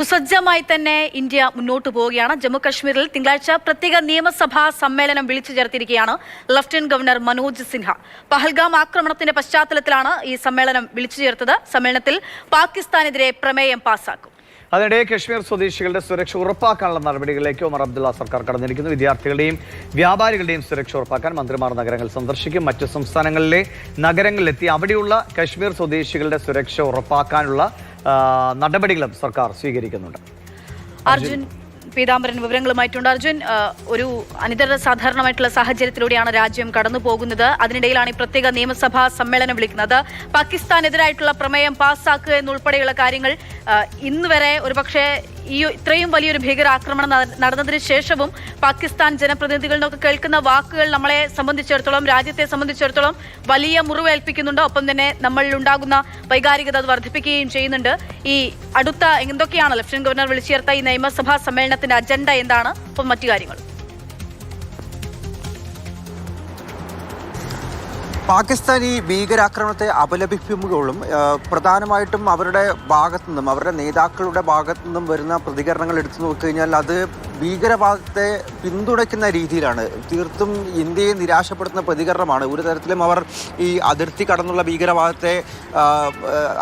സുസജ്ജമായി തന്നെ ഇന്ത്യ മുന്നോട്ട് പോവുകയാണ്. ജമ്മു കശ്മീരിൽ തിങ്കളാഴ്ച പ്രത്യേക നിയമസഭാ സമ്മേളനം വിളിച്ചു ചേർത്തിരിക്കുകയാണ് ലഫ്റ്റനന്റ് ഗവർണർ മനോജ് സിൻഹ. പഹൽഗാം ആക്രമണത്തിന്റെ പശ്ചാത്തലത്തിലാണ് ഈ സമ്മേളനം വിളിച്ചു ചേർത്തത്. സമ്മേളനത്തിൽ പാകിസ്ഥാനെതിരെ പ്രമേയം പാസാക്കും. അതിനിടെ കശ്മീർ സ്വദേശികളുടെ സുരക്ഷ ഉറപ്പാക്കാനുള്ള നടപടികളിലേക്ക് ഒമർ അബ്ദുള്ള സർക്കാർ കടന്നിരിക്കുന്നു. വിദ്യാർത്ഥികളുടെയും വ്യാപാരികളുടെയും സുരക്ഷ ഉറപ്പാക്കാൻ മന്ത്രിമാർ നഗരങ്ങൾ സന്ദർശിക്കും. മറ്റു സംസ്ഥാനങ്ങളിലെ നഗരങ്ങളിലെത്തി അവിടെയുള്ള കശ്മീർ സ്വദേശികളുടെ സുരക്ഷ ഉറപ്പാക്കാനുള്ള നടപടികളും സർക്കാർ സ്വീകരിക്കുന്നുണ്ട്. അർജുൻ പീതാംബരൻ വിവരങ്ങളുമായിട്ടുണ്ട്. അർജുൻ ഒരു അനിതര സാധാരണമായിട്ടുള്ള സാഹചര്യത്തിലൂടെയാണ് രാജ്യം കടന്നു പോകുന്നത്. അതിനിടയിലാണ് ഈ പ്രത്യേക നിയമസഭാ സമ്മേളനം വിളിക്കുന്നത്. പാകിസ്ഥാനെതിരായിട്ടുള്ള പ്രമേയം പാസ്സാക്കുക എന്നുൾപ്പെടെയുള്ള കാര്യങ്ങൾ ഇന്നുവരെ ഇന്ന് വരെ ഒരുപക്ഷെ ഈ ഇത്രയും വലിയൊരു ഭീകരാക്രമണം നട- നടന്നതിന് ശേഷവും പാകിസ്ഥാൻ ജനപ്രതിനിധികളിൽ നിന്നൊക്കെ കേൾക്കുന്ന വാക്കുകൾ നമ്മളെ സംബന്ധിച്ചിടത്തോളം രാജ്യത്തെ സംബന്ധിച്ചിടത്തോളം വലിയ മുറിവേൽപ്പിക്കുന്നുണ്ട്. ഒപ്പം തന്നെ നമ്മളിൽ ഉണ്ടാകുന്ന വൈകാരികത അത് വർദ്ധിപ്പിക്കുകയും ചെയ്യുന്നുണ്ട്. ഈ അടുത്ത എന്തൊക്കെയാണ് ലഫ്റ്റനന്റ് ഗവർണർ വിളിച്ചു ചേർത്ത ഈ നിയമസഭാ സമ്മേളനത്തിന്റെ അജണ്ട എന്താണ്? ഒപ്പം മറ്റു കാര്യങ്ങൾ പാകിസ്ഥാൻ ഈ ഭീകരാക്രമണത്തെ അപലപിക്കുമ്പോഴും പ്രധാനമായിട്ടും അവരുടെ ഭാഗത്തു നിന്നും അവരുടെ നേതാക്കളുടെ ഭാഗത്തു നിന്നും വരുന്ന പ്രതികരണങ്ങൾ എടുത്തു നോക്കിക്കഴിഞ്ഞാൽ അത് ഭീകരവാദത്തെ പിന്തുണയ്ക്കുന്ന രീതിയിലാണ്. തീർത്തും ഇന്ത്യയെ നിരാശപ്പെടുത്തുന്ന പ്രതികരണമാണ്. ഒരു തരത്തിലും അവർ ഈ അതിർത്തി കടന്നുള്ള ഭീകരവാദത്തെ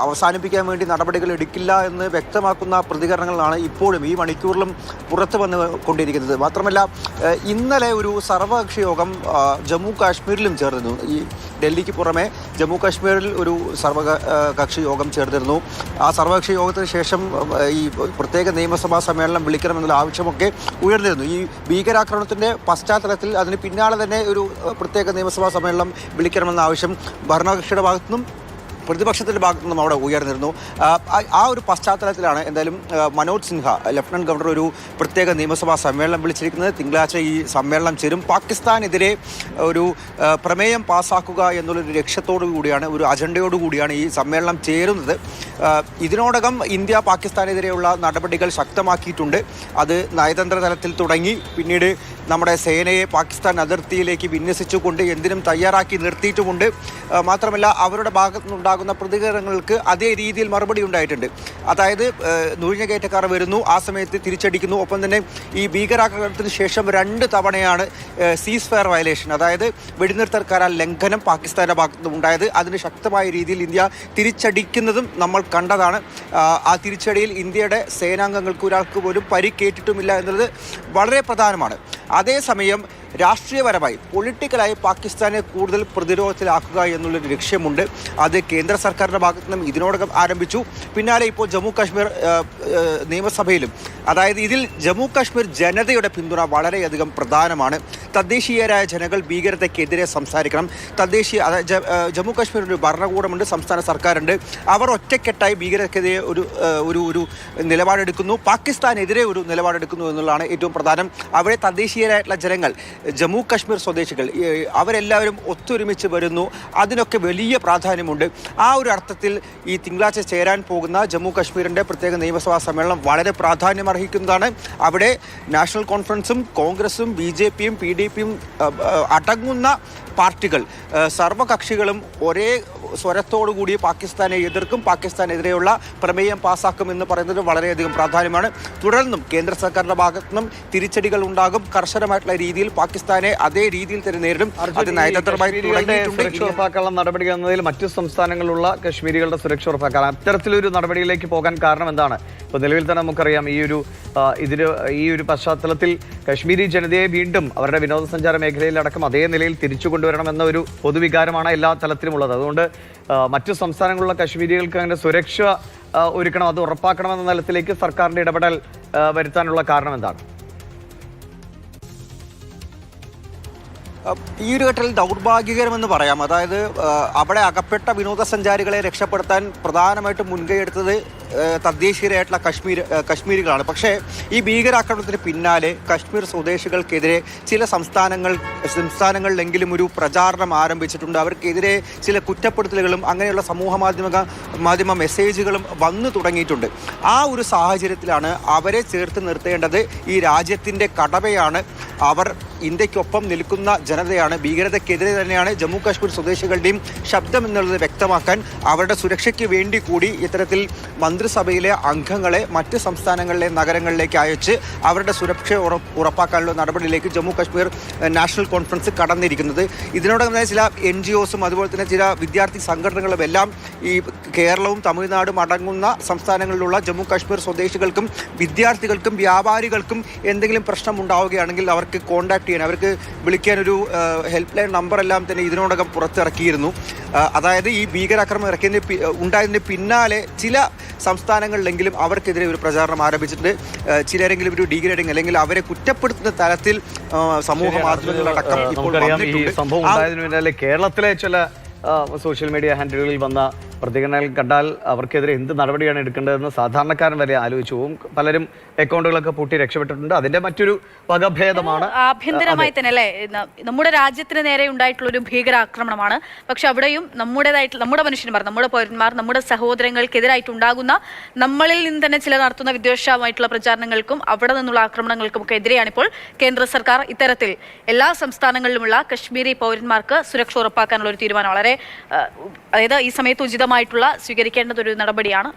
അവസാനിപ്പിക്കാൻ വേണ്ടി നടപടികൾ എടുക്കില്ല എന്ന് വ്യക്തമാക്കുന്ന പ്രതികരണങ്ങളാണ് ഇപ്പോഴും ഈ മണിക്കൂറിലും പുറത്തു വന്ന് കൊണ്ടിരിക്കുന്നത്. മാത്രമല്ല ഇന്നലെ ഒരു സർവകക്ഷി യോഗം ജമ്മു കാശ്മീരിലും ചേർന്നിരുന്നു. ഈ ഡൽഹിക്ക് പുറമെ ജമ്മു കാശ്മീരിൽ ഒരു സർവകക്ഷി യോഗം ചേർന്നിരുന്നു. ആ സർവകക്ഷി യോഗത്തിന് ശേഷം ഈ പ്രത്യേക നിയമസഭാ സമ്മേളനം വിളിക്കണമെന്നുള്ള ആവശ്യമൊക്കെ ഉയർന്നിരുന്നു ഈ ഭീകരാക്രമണത്തിന്റെ പശ്ചാത്തലത്തിൽ അതിന് പിന്നാലെ തന്നെ ഒരു പ്രത്യേക നിയമസഭാ സമ്മേളനം വിളിക്കണമെന്ന ആവശ്യം ഭരണകക്ഷിയുടെ ഭാഗത്തുനിന്നും പ്രതിപക്ഷത്തിന്റെ ഭാഗത്തു നിന്നും അവിടെ ഉയർന്നിരുന്നു. ആ, ഒരു പശ്ചാത്തലത്തിലാണ് എന്തായാലും മനോജ് സിൻഹ ലഫ്റ്റനന്റ് ഗവർണർ ഒരു പ്രത്യേക നിയമസഭാ സമ്മേളനം വിളിച്ചിരിക്കുന്നത്. തിങ്കളാഴ്ച ഈ സമ്മേളനം ചേരും. പാകിസ്ഥാനെതിരെ ഒരു പ്രമേയം പാസ്സാക്കുക എന്നുള്ളൊരു ലക്ഷ്യത്തോടു കൂടിയാണ് ഒരു അജണ്ടയോടു കൂടിയാണ് ഈ സമ്മേളനം ചേരുന്നത്. ഇതിനോടകം ഇന്ത്യ പാകിസ്ഥാനെതിരെയുള്ള നടപടികൾ ശക്തമാക്കിയിട്ടുണ്ട്. അത് നയതന്ത്ര തലത്തിൽ തുടങ്ങി. പിന്നീട് നമ്മുടെ സേനയെ പാകിസ്ഥാൻ അതിർത്തിയിലേക്ക് വിന്യസിച്ചുകൊണ്ട് എന്തിനും തയ്യാറാക്കി നിർത്തിയിട്ടുമുണ്ട്. മാത്രമല്ല അവരുടെ ഭാഗത്തു നിന്നുണ്ടാകുന്ന പ്രതികരണങ്ങൾക്ക് അതേ രീതിയിൽ മറുപടി ഉണ്ടായിട്ടുണ്ട്. അതായത് നുഴഞ്ഞുകയറ്റക്കാർ വരുന്നു ആ സമയത്ത് തിരിച്ചടിക്കുന്നു. ഒപ്പം തന്നെ ഈ ഭീകരാക്രമണത്തിന് ശേഷം രണ്ട് തവണയാണ് സീസ് ഫയർ വയലേഷൻ അതായത് വെടിനിർത്തൽ കരാർ ലംഘനം പാകിസ്ഥാന്റെ ഭാഗത്തു നിന്നും ഉണ്ടായത്. അതിന് ശക്തമായ രീതിയിൽ ഇന്ത്യ തിരിച്ചടിക്കുന്നതും നമ്മൾ കണ്ടതാണ്. ആ തിരിച്ചടിയിൽ ഇന്ത്യയുടെ സേനാംഗങ്ങൾക്ക് ഒരാൾക്ക് പോലും പരിക്കേറ്റിട്ടുമില്ല എന്നുള്ളത് വളരെ പ്രധാനമാണ്. അതേസമയം രാഷ്ട്രീയപരമായി പൊളിറ്റിക്കലായി പാകിസ്ഥാനെ കൂടുതൽ പ്രതിരോധത്തിലാക്കുക എന്നുള്ളൊരു ലക്ഷ്യമുണ്ട്. അത് കേന്ദ്ര സർക്കാരിന്റെ ഭാഗത്തു നിന്നും ഇതിനോടകം ആരംഭിച്ചു. പിന്നാലെ ഇപ്പോൾ ജമ്മു കാശ്മീർ നിയമസഭയിലും അതായത് ഇതിൽ ജമ്മു കാശ്മീർ ജനതയുടെ പിന്തുണ വളരെയധികം പ്രധാനമാണ്. തദ്ദേശീയരായ ജനങ്ങൾ ഭീകരതയ്ക്കെതിരെ സംസാരിക്കണം. തദ്ദേശീയ ജമ്മു കാശ്മീർ ഒരു ഭരണകൂടമുണ്ട് സംസ്ഥാന സർക്കാരുണ്ട്. അവർ ഒറ്റക്കെട്ടായി ഭീകരതയ്ക്കെതിരെ ഒരു ഒരു ഒരു നിലപാടെടുക്കുന്നു. പാകിസ്ഥാനെതിരെ ഒരു നിലപാടെടുക്കുന്നു എന്നുള്ളതാണ് ഏറ്റവും പ്രധാനം. അവിടെ തദ്ദേശീയരായിട്ടുള്ള ജനങ്ങൾ ജമ്മു കാശ്മീർ സ്വദേശികൾ അവരെല്ലാവരും ഒത്തൊരുമിച്ച് വരുന്നു. അതിനൊക്കെ വലിയ പ്രാധാന്യമുണ്ട്. ആ ഒരു അർത്ഥത്തിൽ ഈ തിങ്കളാഴ്ച ചേരാൻ പോകുന്ന ജമ്മു കാശ്മീരിന്റെ പ്രത്യേക നിയമസഭാ സമ്മേളനം വളരെ പ്രാധാന്യം അർഹിക്കുന്നതാണ് അവിടെ നാഷണൽ കോൺഫറൻസും കോൺഗ്രസും ബി ജെ പിയും പി ഡി പിയും അടങ്ങുന്ന പാർട്ടികൾ സർവകക്ഷികളും ഒരേ സ്വരത്തോടു കൂടി പാകിസ്ഥാനെ എതിർക്കും പാകിസ്ഥാനെതിരെയുള്ള പ്രമേയം പാസാക്കും എന്ന് പറയുന്നത് വളരെയധികം പ്രാധാന്യമാണ്. തുടർന്നും കേന്ദ്ര സർക്കാരിന്റെ ഭാഗത്തു നിന്നും തിരിച്ചടികൾ ഉണ്ടാകും. കർശനമായിട്ടുള്ള രീതിയിൽ പാകിസ്ഥാനെ അതേ രീതിയിൽ തന്നെ നേരിടും. അത് സുരക്ഷ ഉറപ്പാക്കാനുള്ള നടപടി എന്നതിൽ മറ്റു സംസ്ഥാനങ്ങളിലുള്ള കശ്മീരികളുടെ സുരക്ഷ ഉറപ്പാക്കാൻ അത്തരത്തിലൊരു നടപടിയിലേക്ക് പോകാൻ കാരണം എന്താണ്? ഇപ്പോൾ നിലവിൽ തന്നെ നമുക്കറിയാം ഈ ഒരു ഇതിന് ഈ ഒരു പശ്ചാത്തലത്തിൽ കശ്മീരി ജനതയെ വീണ്ടും അവരുടെ വിനോദസഞ്ചാര മേഖലയിലടക്കം അതേ നിലയിൽ തിരിച്ചു കൊണ്ടുവരണമെന്ന ഒരു പൊതുവികാരമാണ് എല്ലാ തലത്തിലുമുള്ളത്. അതുകൊണ്ട് മറ്റു സംസ്ഥാനങ്ങളിലുള്ള കശ്മീരികൾക്ക് അങ്ങനെ സുരക്ഷ ഒരുക്കണം അത് ഉറപ്പാക്കണമെന്ന തലത്തിലേക്ക് സർക്കാരിന്റെ ഇടപെടൽ വരുത്താനുള്ള കാരണം എന്താണ്? ഈ ഒരു ഘട്ടത്തിൽ ദൗർഭാഗ്യകരമെന്ന് പറയാം. അതായത് അവിടെ അകപ്പെട്ട വിനോദസഞ്ചാരികളെ രക്ഷപ്പെടുത്താൻ പ്രധാനമായിട്ടും മുൻകൈ എടുത്തത് തദ്ദേശീയരായിട്ടുള്ള കശ്മീർ കശ്മീരികളാണ്. പക്ഷേ ഈ ഭീകരാക്രമണത്തിന് പിന്നാലെ കശ്മീർ സ്വദേശികൾക്കെതിരെ ചില സംസ്ഥാനങ്ങൾ സംസ്ഥാനങ്ങളിലെങ്കിലും ഒരു പ്രചാരണം ആരംഭിച്ചിട്ടുണ്ട്. അവർക്കെതിരെ ചില കുറ്റപ്പെടുത്തലുകളും അങ്ങനെയുള്ള സമൂഹ മാധ്യമ മാധ്യമ മെസ്സേജുകളും വന്നു തുടങ്ങിയിട്ടുണ്ട്. ആ ഒരു സാഹചര്യത്തിലാണ് അവരെ ചേർത്ത് നിർത്തേണ്ടത് ഈ രാജ്യത്തിന്റെ കടമയാണ് അവർ ഇന്ത്യക്കൊപ്പം നിൽക്കുന്ന ജനതയാണ്. ഭീകരതയ്ക്കെതിരെ തന്നെയാണ് ജമ്മു കാശ്മീർ സ്വദേശികളുടെയും ശബ്ദം എന്നുള്ളത് വ്യക്തമാക്കാൻ അവരുടെ സുരക്ഷയ്ക്ക് വേണ്ടി കൂടി ഇത്തരത്തിൽ മന്ത്രിസഭയിലെ അംഗങ്ങളെ മറ്റ് സംസ്ഥാനങ്ങളിലെ നഗരങ്ങളിലേക്ക് അയച്ച് അവരുടെ സുരക്ഷ ഉറ- ഉറപ്പാക്കാനുള്ള നടപടിയിലേക്ക് ജമ്മു കാശ്മീർ നാഷണൽ കോൺഫറൻസ് കടന്നിരിക്കുന്നത്. ഇതിനോടകം തന്നെ ചില എൻ ജി ഒസും അതുപോലെ തന്നെ ചില വിദ്യാർത്ഥി സംഘടനകളും എല്ലാം ഈ കേരളവും തമിഴ്നാടും അടങ്ങുന്ന സംസ്ഥാനങ്ങളിലുള്ള ജമ്മു കാശ്മീർ സ്വദേശികൾക്കും വിദ്യാർത്ഥികൾക്കും വ്യാപാരികൾക്കും എന്തെങ്കിലും പ്രശ്നം ഉണ്ടാവുകയാണെങ്കിൽ അവർക്ക് കോൺടാക്ട് ചെയ്യാൻ അവർക്ക് വിളിക്കാനൊരു ഹെൽപ്പ് ലൈൻ നമ്പർ എല്ലാം തന്നെ ഇതിനോടകം പുറത്തിറക്കിയിരുന്നു. അതായത് ഈ ഭീകരാക്രമണം ഇറക്കിയതിന് ഉണ്ടായതിന് പിന്നാലെ ചില സംസ്ഥാനങ്ങളിലെങ്കിലും അവർക്കെതിരെ ഒരു പ്രചാരണം ആരംഭിച്ചിട്ടുണ്ട്. ചിലരെങ്കിലും ഒരു ഡീഗ്രേഡിങ് അല്ലെങ്കിൽ അവരെ കുറ്റപ്പെടുത്തുന്ന തലത്തിൽ സമൂഹ മാധ്യമങ്ങളിലടക്കം ഏഹ് ഇപ്പോൾ കേരളത്തിലെ ചില സോഷ്യൽ മീഡിയ ഹാൻഡിലുകളിൽ വന്ന പ്രതികരണങ്ങൾ കണ്ടാൽ അവർക്കെതിരെ എന്ത് നടപടിയാണ് എടുക്കേണ്ടതെന്ന് സാധാരണക്കാരൻ വരെ ആലോചിച്ചു പോകും പലരും അക്കൗണ്ടുകളൊക്കെ പൂട്ടി രക്ഷപ്പെട്ടിട്ടുണ്ട്. അതിന്റെ മറ്റൊരു വകഭേദമാണ് ആഭ്യന്തരമായി തന്നെ അല്ലേ? നമ്മുടെ രാജ്യത്തിന് നേരെ ഉണ്ടായിട്ടുള്ള ഒരു ഭീകരാക്രമണമാണ്. പക്ഷെ അവിടെയും നമ്മുടേതായിട്ട് നമ്മുടെ മനുഷ്യന്മാർ നമ്മുടെ പൗരന്മാർ നമ്മുടെ സഹോദരങ്ങൾക്കെതിരായിട്ട് ഉണ്ടാകുന്ന നമ്മളിൽ നിന്ന് തന്നെ ചില നടത്തുന്ന വിദ്വേഷമായിട്ടുള്ള പ്രചാരണങ്ങൾക്കും അവിടെ നിന്നുള്ള ആക്രമണങ്ങൾക്കും ഒക്കെ എതിരെയാണ് ഇപ്പോൾ കേന്ദ്ര സർക്കാർ ഇത്തരത്തിൽ എല്ലാ സംസ്ഥാനങ്ങളിലുമുള്ള കശ്മീരി പൗരന്മാർക്ക് സുരക്ഷ ഉറപ്പാക്കാനുള്ള ഒരു തീരുമാനം. വളരെ അതായത് ഈ സമയത്ത് ഉചിതമായിട്ടുള്ള സ്വീകരിക്കേണ്ടത് ഒരു നടപടിയാണ്